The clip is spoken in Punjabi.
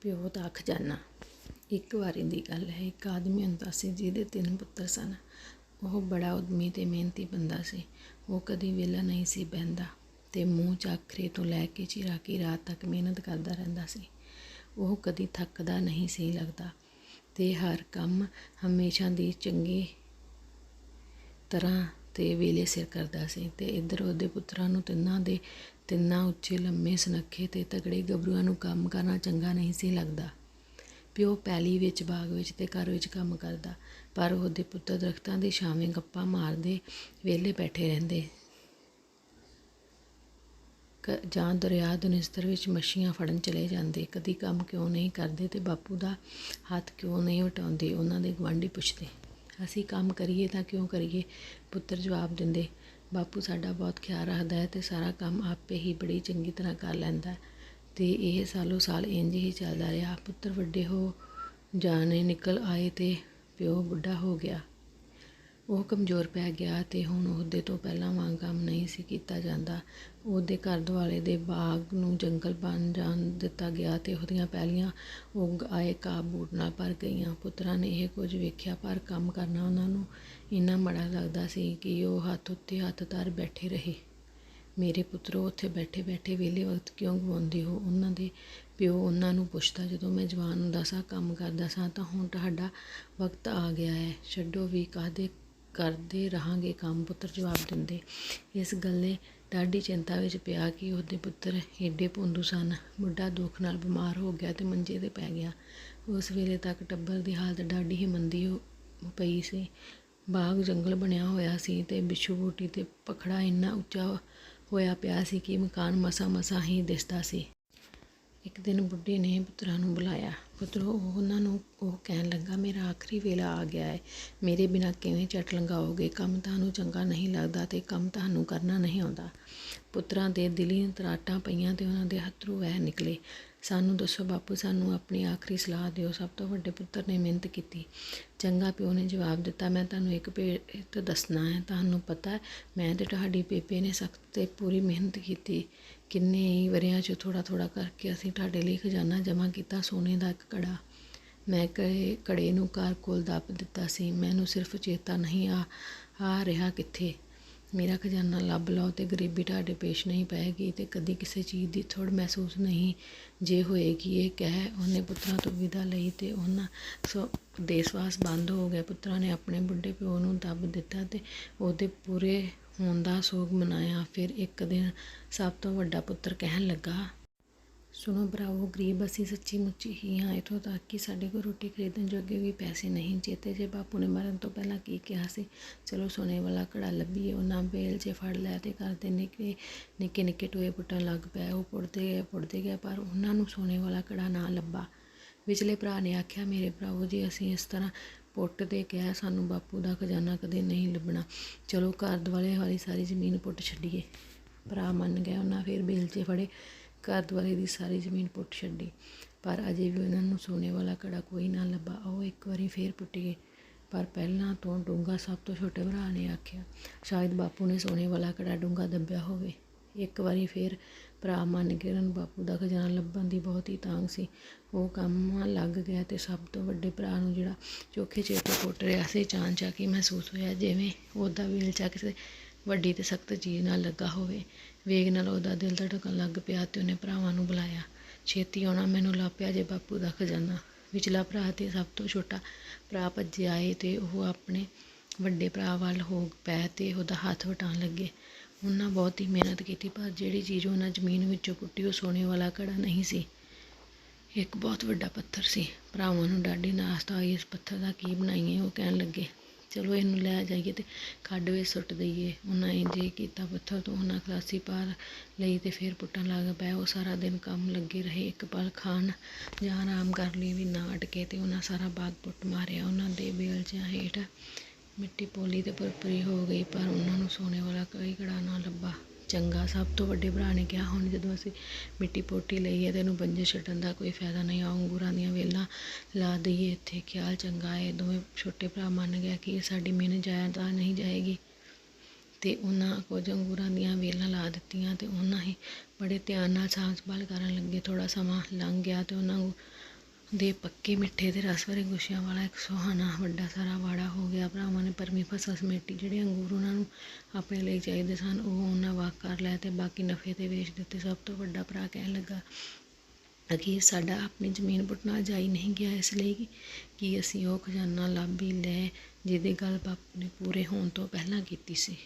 ਪਿਓ ਦਾ ਖਜ਼ਾਨਾ ਇੱਕ ਵਾਰੀ ਦੀ ਗੱਲ ਹੈ, ਇੱਕ ਆਦਮੀ ਹੁੰਦਾ ਸੀ ਜਿਹਦੇ ਤਿੰਨ ਪੁੱਤਰ ਸਨ। ਉਹ ਬੜਾ ਉਦਮੀ ਤੇ ਮਿਹਨਤੀ ਬੰਦਾ ਸੀ। ਉਹ ਕਦੀ ਵਿਹਲਾ ਨਹੀਂ ਸੀ ਬਹਿੰਦਾ ਤੇ ਮੂੰਹ ਚਾਖਰੇ ਤੋਂ ਲੈ ਕੇ ਚਿਰਾਕੀ ਰਾਤ ਤੱਕ ਮਿਹਨਤ ਕਰਦਾ ਰਹਿੰਦਾ ਸੀ। ਉਹ ਕਦੀ ਥੱਕਦਾ ਨਹੀਂ ਸੀ ਲੱਗਦਾ ਤੇ ਹਰ ਕੰਮ ਹਮੇਸ਼ਾ ਦੀ ਚੰਗੀ ਤਰ੍ਹਾਂ ਤੇ ਵੇਲੇ ਸਿਰ ਕਰਦਾ ਸੀ ਤੇ ਇੱਧਰ ਉਹਦੇ ਪੁੱਤਰਾਂ ਨੂੰ ਤਿੰਨਾਂ ਦੇ ਤਿੰਨਾਂ ਉੱਚੇ ਲੰਮੇ ਸੁਨੱਖੇ ਤੇ ਤਗੜੇ ਗੱਭਰੂਆਂ ਨੂੰ ਕੰਮ ਕਰਨਾ ਚੰਗਾ ਨਹੀਂ ਸੀ ਲੱਗਦਾ। ਪਿਓ ਪੈਲੀ ਵਿੱਚ, ਬਾਗ ਵਿੱਚ ਤੇ ਘਰ ਵਿੱਚ ਕੰਮ ਕਰਦਾ, ਪਰ ਉਹਦੇ ਪੁੱਤਰ ਦਰਖਤਾਂ ਦੀ ਛਾਵੇਂ ਗੱਪਾਂ ਮਾਰਦੇ ਵਿਹਲੇ ਬੈਠੇ ਰਹਿੰਦੇ। ਕ- ਜਾਂ ਦਰਿਆ ਦਨਿਸਤਰ ਵਿੱਚ ਮੱਛੀਆਂ ਫੜਨ ਚਲੇ ਜਾਂਦੇ। ਕਦੀ ਕੰਮ ਕਿਉਂ ਨਹੀਂ ਕਰਦੇ ਤੇ ਬਾਪੂ ਦਾ ਹੱਥ ਕਿਉਂ ਨਹੀਂ ਵਟਾਉਂਦੇ, ਉਹਨਾਂ ਦੇ ਗੁਆਂਢੀ ਪੁੱਛਦੇ। ਅਸੀਂ ਕੰਮ ਕਰੀਏ ਤਾਂ ਕਿਉਂ ਕਰੀਏ? ਪੁੱਤਰ ਜਵਾਬ ਦਿੰਦੇ, ਬਾਪੂ, ਸਾਡਾ ਬਹੁਤ ਖਿਆਲ ਰੱਖਦਾ ਹੈ ਤੇ ਸਾਰਾ ਕੰਮ ਆਪੇ ਹੀ ਬੜੀ ਚੰਗੀ ਤਰ੍ਹਾਂ ਕਰ ਲੈਂਦਾ ਹੈ ਤੇ ਇਹ ਸਾਲੋ ਸਾਲ ਇੰਜ ਹੀ ਚੱਲਦਾ ਰਿਹਾ। ਪੁੱਤਰ ਵੱਡੇ ਹੋ ਜਾਣੇ ਨਿਕਲ ਆਏ ਤੇ ਪਿਓ ਬੁੱਢਾ ਹੋ ਗਿਆ। ਉਹ ਕਮਜ਼ੋਰ ਪੈ ਗਿਆ ਤੇ ਹੁਣ ਉਹਦੇ ਤੋਂ ਪਹਿਲਾਂ ਵਾਂਗ ਕੰਮ ਨਹੀਂ ਸੀ ਕੀਤਾ ਜਾਂਦਾ। ਉਹਦੇ ਘਰ ਦੁਆਲੇ ਦੇ ਬਾਗ ਨੂੰ ਜੰਗਲ ਬਣ ਜਾਣ ਦਿੱਤਾ ਗਿਆ ਤੇ ਉਹਦੀਆਂ ਪਹਿਲੀਆਂ ਉੱਗ ਆਏ ਘਾਹ ਬੂਟ ਨਾਲ ਭਰ ਗਈਆਂ। ਪੁੱਤਰਾਂ ਨੇ ਇਹ ਕੁਝ ਵੇਖਿਆ ਪਰ ਕੰਮ ਕਰਨਾ ਉਹਨਾਂ ਨੂੰ ਇੰਨਾ ਮਾੜਾ ਲੱਗਦਾ ਸੀ ਕਿ ਉਹ ਹੱਥ ਉੱਤੇ ਹੱਥ ਧਰ ਬੈਠੇ ਰਹੇ। ਮੇਰੇ ਪੁੱਤਰੋ, ਉੱਥੇ ਬੈਠੇ ਬੈਠੇ ਵਿਹਲੇ ਵਕਤ ਕਿਉਂ ਗਵਾਉਂਦੇ ਹੋ? ਉਹਨਾਂ ਦੇ ਪਿਓ ਉਹਨਾਂ ਨੂੰ ਪੁੱਛਦਾ, ਜਦੋਂ ਮੈਂ ਜਵਾਨ ਹੁੰਦਾ ਸਾਂ, ਕੰਮ ਕਰਦਾ ਸਾਂ, ਤਾਂ ਹੁਣ ਤੁਹਾਡਾ ਵਕਤ ਆ ਗਿਆ ਹੈ। ਛੱਡੋ ਵੀ, ਕਾਹਦੇ ਕਰਦੇ ਰਹਾਂਗੇ ਕੰਮ, ਪੁੱਤਰ ਜਵਾਬ ਦਿੰਦੇ। ਇਸ ਗੱਲੇ ਡਾਢੀ ਚਿੰਤਾ ਵਿੱਚ ਪਿਆ ਕਿ ਉਹਦੇ ਪੁੱਤਰ ਏਡੇ ਭੁੰਦੂ ਸਨ। ਬੁੱਢਾ ਦੁੱਖ ਨਾਲ ਬਿਮਾਰ ਹੋ ਗਿਆ ਤੇ ਮੰਜੇ ਤੇ ਪੈ ਗਿਆ। ਉਸ ਵੇਲੇ ਤੱਕ ਟੱਬਰ ਦੀ ਹਾਲਤ ਡਾਢੀ ਹੀ ਮੰਦੀ ਹੋ ਪਈ ਸੀ। ਬਾਗ ਜੰਗਲ ਬਣਿਆ ਹੋਇਆ ਸੀ ਤੇ ਬਿੱਛੂ ਬੂਟੀ ਤੇ ਪਖੜਾ ਇੰਨਾ ਉੱਚਾ ਹੋਇਆ ਪਿਆ ਸੀ ਕਿ ਮਕਾਨ ਮਸਾ ਮਸਾ ਹੀ ਦਿਸਦਾ ਸੀ। ਇੱਕ ਦਿਨ ਬੁੱਢੇ ਨੇ ਪੁੱਤਰਾਂ ਨੂੰ ਬੁਲਾਇਆ। ਪੁੱਤਰੋ ਉਹ ਉਹਨਾਂ ਨੂੰ ਉਹ ਕਹਿਣ ਲੱਗਾ, ਮੇਰਾ ਆਖਰੀ ਵੇਲਾ ਆ ਗਿਆ ਹੈ ਮੇਰੇ ਬਿਨਾਂ ਕਿਵੇਂ ਝਟ ਲੰਘਾਓਗੇ? ਕੰਮ ਤੁਹਾਨੂੰ ਚੰਗਾ ਨਹੀਂ ਲੱਗਦਾ ਤੇ ਕੰਮ ਤੁਹਾਨੂੰ ਕਰਨਾ ਨਹੀਂ ਆਉਂਦਾ। ਪੁੱਤਰਾਂ ਦੇ ਦਿਲੀ ਤਰਾਟਾਂ ਪਈਆਂ ਤੇ ਉਹਨਾਂ ਦੇ ਹੱਥਰੂ ਵਹਿ ਨਿਕਲੇ। ਸਾਨੂੰ ਦੱਸੋ ਬਾਪੂ, ਸਾਨੂੰ ਆਪਣੀ ਆਖਰੀ ਸਲਾਹ ਦਿਓ। ਸਭ ਤੋਂ ਵੱਡੇ ਪੁੱਤਰ ਨੇ ਮਿਹਨਤ ਕੀਤੀ। ਚੰਗਾ ਪਿਓ ਨੇ ਜਵਾਬ ਦਿੱਤਾ, ਮੈਂ ਤੁਹਾਨੂੰ ਇੱਕ ਭੇਤ ਦੱਸਣਾ ਹੈ। ਤੁਹਾਨੂੰ ਪਤਾ ਮੈਂ ਤੇ ਤੁਹਾਡੀ ਬੇਬੇ ਨੇ ਸਖਤ ਤੇ ਪੂਰੀ ਮਿਹਨਤ ਕੀਤੀ। ਕਿੰਨੇ ਹੀ ਵਰਿਆਂ 'ਚ ਥੋੜਾ ਥੋੜਾ ਕਰਕੇ ਅਸੀਂ ਤੁਹਾਡੇ ਲਈ ਖਜ਼ਾਨਾ ਜਮ੍ਹਾਂ ਕੀਤਾ ਸੋਨੇ ਦਾ ਇੱਕ ਕੜਾ। ਮੈਂ ਕੜੇ ਕੜੇ ਨੂੰ ਘਰ ਕੋਲ ਦੱਬ ਦਿੱਤਾ ਸੀ। ਮੈਨੂੰ ਸਿਰਫ ਚੇਤਾ ਨਹੀਂ ਆ ਆ ਰਿਹਾ ਕਿੱਥੇ? ਮੇਰਾ ਖਜ਼ਾਨਾ ਲੱਭ ਲਓ ਅਤੇ ਗਰੀਬੀ ਤੁਹਾਡੇ ਪੇਸ਼ ਨਹੀਂ ਪਏਗੀ ਅਤੇ ਕਦੀ ਕਿਸੇ ਚੀਜ਼ ਦੀ ਥੁੜ ਮਹਿਸੂਸ ਨਹੀਂ ਜੇ ਹੋਏਗੀ। ਇਹ ਕਹਿ ਉਹਨੇ ਪੁੱਤਰਾਂ ਤੋਂ ਵਿਦਾ ਲਈ ਅਤੇ ਉਹਨਾਂ ਸੋ ਦੇਸਵਾਸ ਬੰਦ ਹੋ ਗਿਆ। ਪੁੱਤਰਾਂ ਨੇ ਆਪਣੇ ਬੁੱਢੇ ਪਿਓ ਨੂੰ ਦੱਬ ਦਿੱਤਾ ਅਤੇ ਉਹਦੇ ਪੂਰੇ ਹੋਣ ਦਾ ਸੋਗ ਮਨਾਇਆ। ਫਿਰ ਇੱਕ ਦਿਨ ਸਭ ਤੋਂ ਵੱਡਾ ਪੁੱਤਰ ਕਹਿਣ ਲੱਗਾ ਸੁਣੋ ਭਰਾਵੋ, ਗਰੀਬ ਅਸੀਂ ਸੱਚੀ ਮੁੱਚੀ ਹੀ ਹਾਂ, ਇਥੋਂ ਤੱਕ ਕਿ ਸਾਡੇ ਕੋਲ ਰੋਟੀ ਖਰੀਦਣ ਜੋਗੇ ਵੀ ਪੈਸੇ ਨਹੀਂ ਚੇਤੇ ਜੇ ਬਾਪੂ ਨੇ ਮਰਨ ਤੋਂ ਪਹਿਲਾਂ ਕੀ ਕਿਹਾ ਸੀ? ਚਲੋ ਸੋਨੇ ਵਾਲਾ ਕੜਾ ਲੱਭੀਏ ਉਹਨਾਂ ਬੇਲ 'ਚ ਫੜ ਲਿਆ ਤੇ ਕਰਦੇ ਨਿੱਕੇ ਨਿੱਕੇ ਨਿੱਕੇ ਟੋਏ ਪੁੱਟਣ ਲੱਗ ਪਏ ਉਹ ਪੁੱਟਦੇ ਗਏ ਪੁੱਟਦੇ ਗਏ ਪਰ ਉਹਨਾਂ ਨੂੰ ਸੋਨੇ ਵਾਲਾ ਕੜਾ ਨਾ ਲੱਭਾ। ਵਿਚਲੇ ਭਰਾ ਨੇ ਆਖਿਆ, ਮੇਰੇ ਭਰਾਵੋ, ਜੀ ਅਸੀਂ ਇਸ ਤਰ੍ਹਾਂ ਪੁੱਟ ਦੇ ਕਿਹਾ ਸਾਨੂੰ ਬਾਪੂ ਦਾ ਖਜ਼ਾਨਾ ਕਦੇ ਨਹੀਂ ਲੱਭਣਾ, ਚਲੋ ਘਰ ਦੁਆਲੇ ਵਾਲੀ ਸਾਰੀ ਜ਼ਮੀਨ ਪੁੱਟ ਛੱਡੀਏ। ਭਰਾ ਮੰਨ ਗਿਆ, ਉਹਨਾਂ ਫਿਰ ਬੇਲ 'ਚ ਫੜੇ। ਘਰ ਦੁਆਲੇ ਦੀ ਸਾਰੀ ਜ਼ਮੀਨ ਪੁੱਟ ਛੱਡੀ। ਪਰ ਅਜੇ ਵੀ ਉਹਨਾਂ ਨੂੰ ਸੋਨੇ ਵਾਲਾ ਕੜਾ ਕੋਈ ਨਾ ਲੱਭਾ। ਉਹ ਇੱਕ ਵਾਰੀ ਫੇਰ ਪੁੱਟ ਗਏ। ਪਰ ਪਹਿਲਾਂ ਤੋਂ ਡੂੰਗਾ ਸਭ ਤੋਂ ਛੋਟੇ ਭਰਾ ਨੇ ਆਖਿਆ, ਸ਼ਾਇਦ ਬਾਪੂ ਨੇ ਸੋਨੇ ਵਾਲਾ ਕੜਾ ਡੂੰਗਾ ਦੱਬਿਆ ਹੋਵੇ। ਇੱਕ ਵਾਰੀ ਫੇਰ ਭਰਾ ਮੰਨ ਕੇ ਉਹਨਾਂ ਨੂੰ ਬਾਪੂ ਦਾ ਖਜ਼ਾਨਾ ਲੱਭਣ ਦੀ ਬਹੁਤ ਹੀ ਤਾਂਗ ਸੀ। ਉਹ ਕੰਮ ਲੱਗ ਗਿਆ ਤੇ ਸਭ ਤੋਂ ਵੱਡੇ ਭਰਾ ਨੂੰ ਜਿਹੜਾ ਚੋਖੇ ਚੇਤੇ ਪੁੱਟ ਰਿਹਾ ਸੀ ਚਾਂਚਾ ਹੀ ਮਹਿਸੂਸ ਹੋਇਆ ਜਿਵੇਂ ਉਹਦਾ ਵੇਲਚਾ ਕਿਸੇ ਵੱਡੀ ਤੇ ਸਖਤ ਚੀਜ਼ ਨਾਲ ਲੱਗਾ ਹੋਵੇ। ਵੇਗ ਨਾਲ ਉਹਦਾ ਦਿਲ ਧੜਕਣ ਲੱਗ ਪਿਆ ਅਤੇ ਉਹਨੇ ਭਰਾਵਾਂ ਨੂੰ ਬੁਲਾਇਆ। ਛੇਤੀ ਆਉਣਾ, ਮੈਨੂੰ ਲੱਭਿਆ ਜੇ ਬਾਪੂ ਦਾ ਖਜ਼ਾਨਾ। ਵਿਚਲਾ ਭਰਾ ਤੇ ਸਭ ਤੋਂ ਛੋਟਾ ਭਰਾ ਭੱਜੇ ਆਏ ਅਤੇ ਉਹ ਆਪਣੇ ਵੱਡੇ ਭਰਾ ਵੱਲ ਹੋ ਪੈ ਅਤੇ ਉਹਦਾ ਹੱਥ ਵਟਾਉਣ ਲੱਗੇ। ਉਹਨਾਂ ਬਹੁਤ ਹੀ ਮਿਹਨਤ ਕੀਤੀ, ਪਰ ਜਿਹੜੀ ਚੀਜ਼ ਉਹਨਾਂ ਜ਼ਮੀਨ ਵਿੱਚੋਂ ਪੁੱਟੀ ਉਹ ਸੋਨੇ ਵਾਲਾ ਘੜਾ ਨਹੀਂ ਸੀ। ਇੱਕ ਬਹੁਤ ਵੱਡਾ ਪੱਥਰ ਸੀ। ਭਰਾਵਾਂ ਨੂੰ ਡਾਢੀ ਨਾਸਤਾ ਹੋਈ ਇਸ ਪੱਥਰ ਦਾ ਕੀ ਬਣਾਈਏ, ਉਹ ਕਹਿਣ ਲੱਗੇ। ਚਲੋ ਇਹਨੂੰ ਲੈ ਜਾਈਏ ਤੇ ਖੱਡ ਵਿੱਚ ਸੁੱਟ ਦਈਏ। ਉਹਨਾਂ ਇੰਜ ਹੀ ਕੀਤਾ ਪੱਥਰ ਤੋਂ, ਉਹਨਾਂ ਖਲਾਸੀ ਪਾਰ ਲਈ ਤੇ ਫਿਰ ਪੁੱਟਣ ਲੱਗ ਪਏ। ਉਹ ਸਾਰਾ ਦਿਨ ਕੰਮ ਲੱਗੇ ਰਹੇ, ਇੱਕ ਪਲ ਖਾਣ ਜਾਂ ਆਰਾਮ ਕਰ ਲਈ, ਵੀ ਨਾ ਅਟਕੇ ਤੇ ਉਹਨਾਂ ਸਾਰਾ ਬਾਗ ਪੁੱਟ ਮਾਰਿਆ। ਉਹਨਾਂ ਦੇ ਬੇਲਚਿਆਂ ਹੇਠ ਮਿੱਟੀ ਪੋਲੀ ਤੇ ਭਰਪੂਰੀ ਹੋ ਗਈ, ਪਰ ਉਹਨਾਂ ਨੂੰ ਸੋਨੇ ਵਾਲਾ ਕੋਈ ਕੜਾ ਨਾ ਲੱਭਾ। ਚੰਗਾ, ਸਭ ਤੋਂ ਵੱਡੇ ਭਰਾ ਨੇ ਕਿਹਾ, ਹੁਣ ਜਦੋਂ ਅਸੀਂ ਮਿੱਟੀ ਪੋਟੀ ਲਈ ਹੈ ਤੇ ਇਹਨੂੰ ਬੰਜੇ ਛੱਡਣ ਦਾ ਕੋਈ ਫਾਇਦਾ ਨਹੀਂ ਆ ਅੰਗੂਰਾਂ ਦੀਆਂ ਵੇਲਾਂ ਲਾ ਦਈਏ ਇੱਥੇ, ਖਿਆਲ ਚੰਗਾ ਹੈ ਦੋਵੇਂ ਛੋਟੇ ਭਰਾ ਮੰਨ ਗਿਆ ਕਿ ਇਹ ਸਾਡੀ ਮਿਹਨਤ ਜਾਇਆ ਤਾਂ ਨਹੀਂ ਜਾਏਗੀ। ਤੇ ਉਹਨਾਂ ਕੁਝ ਅੰਗੂਰਾਂ ਦੀਆਂ ਵੇਲਾਂ ਲਾ ਦਿੱਤੀਆਂ ਤੇ ਉਹਨਾਂ ਹੀ ਬੜੇ ਧਿਆਨ ਨਾਲ ਸਾਂਭ ਸੰਭਾਲ ਕਰਨ ਲੱਗੇ ਥੋੜਾ ਸਮਾਂ ਲੰਘ ਗਿਆ ਤੇ ਉਹਨਾਂ ਨੂੰ ਦੇ ਪੱਕੇ ਮਿੱਠੇ ਤੇ ਰਸ ਭਰੇ ਗੁੱਛਿਆਂ ਵਾਲਾ ਇੱਕ ਸੁਹਾਣਾ ਵੱਡਾ ਸਾਰਾ ਵਾੜਾ ਹੋ ਗਿਆ। ਭਰਾਵਾਂ ਨੇ ਪਰਮੀ ਫਸਲ ਸਮੇਟੀ, ਜਿਹੜੇ ਅੰਗੂਰ ਉਹਨਾਂ ਨੂੰ ਆਪਣੇ ਲਈ ਚਾਹੀਦੇ ਸਨ, ਉਹ ਉਹਨਾਂ ਵਾਕ ਕਰ ਲਿਆ ਤੇ ਬਾਕੀ ਨਫੇ ਤੇ ਵੇਚ ਦਿੱਤੇ। ਸਭ ਤੋਂ ਵੱਡਾ ਭਰਾ ਕਹਿਣ ਲੱਗਾ ਅਖੀਰ ਸਾਡਾ ਆਪਣੀ ਜ਼ਮੀਨ ਪੁੱਟਣਾ ਜਾਈ ਨਹੀਂ ਗਿਆ, ਇਸ ਲਈ ਕਿ- ਅਸੀਂ ਉਹ ਖਜ਼ਾਨਾ ਲੱਭ ਹੀ ਲੈ, ਜਿਹਦੀ ਗੱਲ ਬਾਪ ਨੇ ਪੂਰੇ ਹੋਣ ਤੋਂ ਪਹਿਲਾਂ ਕੀਤੀ ਸੀ।